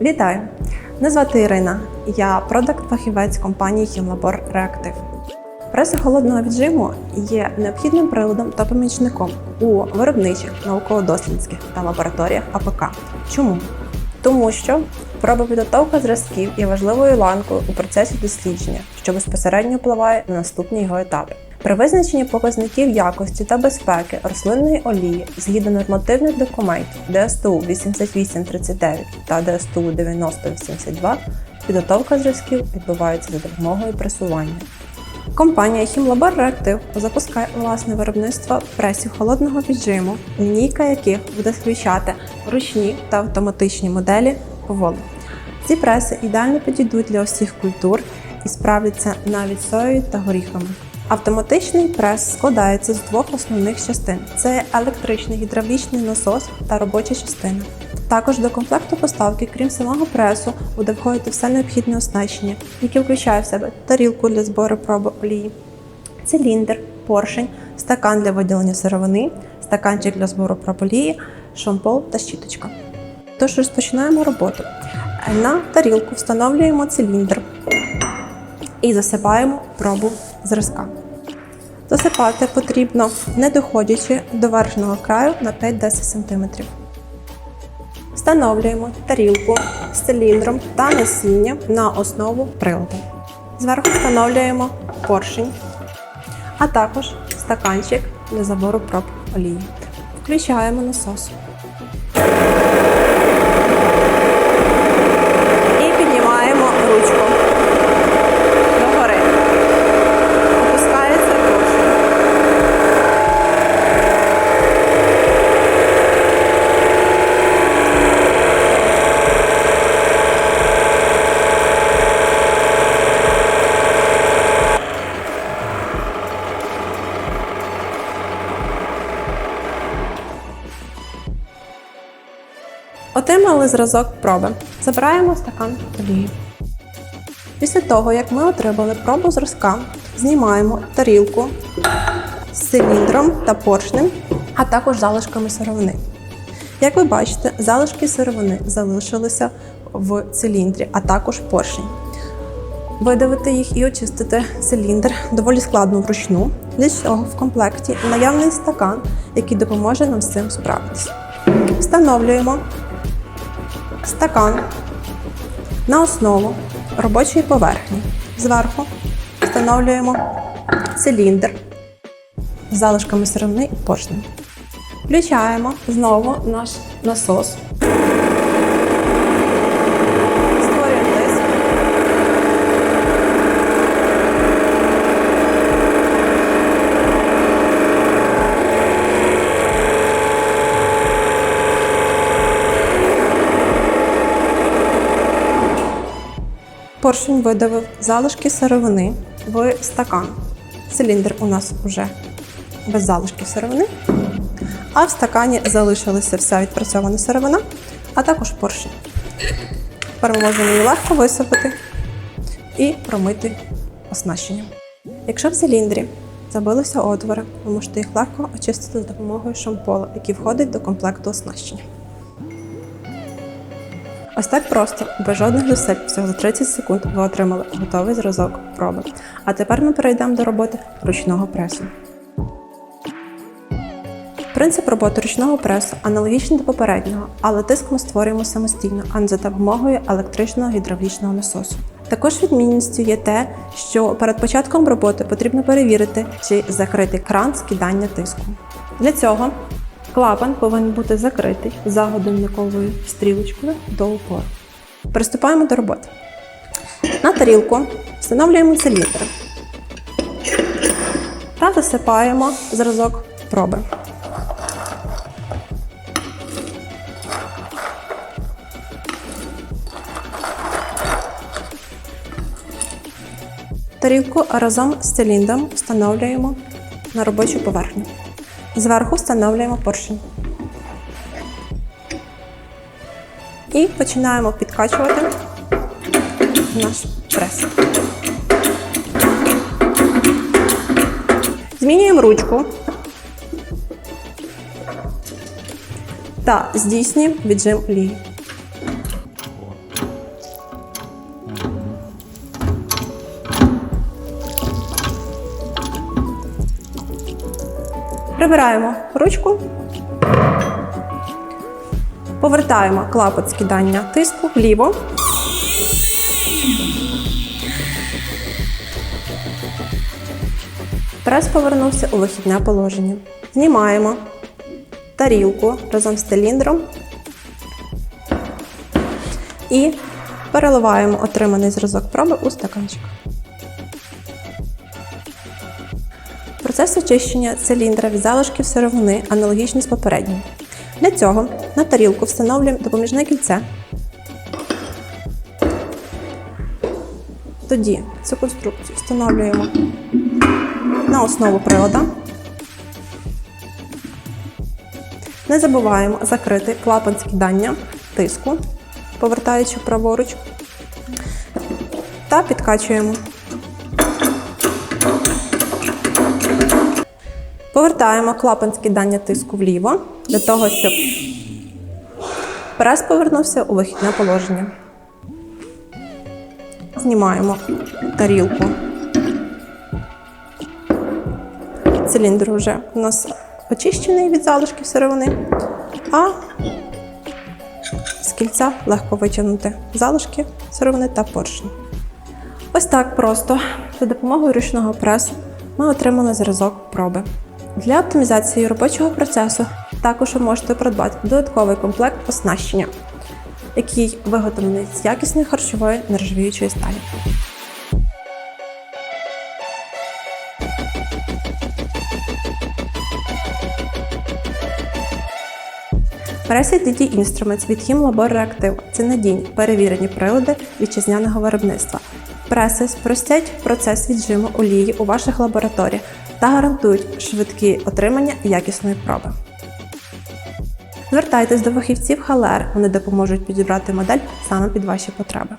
Вітаю! Мене звати Ірина. Я продакт-фахівець компанії Хімлабор Реактив. Преса холодного віджиму є необхідним приладом та помічником у виробничих, науково-дослідницьких та лабораторіях АПК. Чому? Тому що пробопідготовка зразків є важливою ланкою у процесі дослідження, що безпосередньо впливає на наступні його етапи. При визначенні показників якості та безпеки рослинної олії згідно нормативних документів ДСТУ 8839 та ДСТУ 9082 підготовка зразків відбувається за допомогою пресування. Компанія Хімлабор Реактив запускає власне виробництво пресів холодного віджиму, лінійка яких буде включати ручні та автоматичні моделі поволу. Ці преси ідеально підійдуть для усіх культур і справляться навіть з соєю та горіхами. Автоматичний прес складається з двох основних частин: це електричний гідравлічний насос та робоча частина. Також до комплекту поставки, крім самого пресу, буде входити все необхідне оснащення, яке включає в себе тарілку для збору проби олії, циліндр, поршень, стакан для виділення сировини, стаканчик для збору проб олії, шампол та щіточка. Тож розпочинаємо роботу. На тарілку встановлюємо циліндр і засипаємо пробу зразка. Засипати потрібно, не доходячи до верхнього краю на 5-10 см. Встановлюємо тарілку з циліндром та насіння на основу приладу. Зверху встановлюємо поршень, а також стаканчик для забору проб олії. Включаємо насос. І піднімаємо ручку догори. Опускається поршень. Отримали зразок проби. Забираємо стакан олії. Після того, як ми отримали пробу зразка, знімаємо тарілку з циліндром та поршнем, а також залишками сировини. Як ви бачите, залишки сировини залишилися в циліндрі, а також поршень. Видавити їх і очистити циліндр доволі складно вручну. Для цього в комплекті наявний стакан, який допоможе нам з цим справитися. Встановлюємо стакан на основу робочої поверхні. Зверху встановлюємо циліндр з залишками сировини і поршнем. Включаємо знову наш насос. Створюємо тиск. Поршень видавив залишки сировини в стакан. Циліндр у нас вже без залишків сировини, а в стакані залишилася вся відпрацьована сировина, а також поршень. Тепер можемо її легко висипати і промити оснащенням. Якщо в циліндрі забилися отвори, ви можете їх легко очистити за допомогою шампола, який входить до комплекту оснащення. Ось так просто, без жодних зусиль, всього за 30 секунд ви отримали готовий зразок проби. А тепер ми перейдемо до роботи ручного пресу. Принцип роботи ручного пресу аналогічний до попереднього, але тиск ми створюємо самостійно, а не за допомогою електричного гідравлічного насосу. Також відмінністю є те, що перед початком роботи потрібно перевірити, чи закритий кран скидання тиску. Для цього клапан повинен бути закритий за годинниковою стрілочкою до упору. Приступаємо до роботи. На тарілку встановлюємо циліндр та засипаємо зразок проби. Тарілку разом з циліндром встановлюємо на робочу поверхню. Зверху встановлюємо поршень. І починаємо підкачувати наш прес. Змінюємо ручку. та здійснюємо віджим олії. Прибираємо ручку, повертаємо клапот скидання тиску вліво. Прес повернувся у вихідне положення. Знімаємо тарілку разом з циліндром і переливаємо отриманий зразок проби у стаканчик. Процес очищення циліндра від залишків сировини аналогічний з попереднім. Для цього на тарілку встановлюємо допоміжне кільце. Тоді цю конструкцію встановлюємо на основу прилада. Не забуваємо закрити клапан скидання тиску, повертаючи праворуч, та підкачуємо. Повертаємо клапан скидання тиску вліво для того, щоб прес повернувся у вихідне положення. Знімаємо тарілку. Циліндр вже у нас очищений від залишків сировини, а з кільця легко витягнути залишки сировини та поршні. Ось так просто за допомогою ручного пресу ми отримали зразок проби. Для оптимізації робочого процесу також ви можете придбати додатковий комплект оснащення, який виготовлений з якісної харчової нержавіючої сталі. Pressed DD Instruments від Хімлабор Reactive – це надійні перевірені прилади вітчизняного виробництва. Преси спростять процес віджиму олії у ваших лабораторіях та гарантують швидкі отримання якісної проби. Звертайтесь до фахівців Халер, вони допоможуть підібрати модель саме під ваші потреби.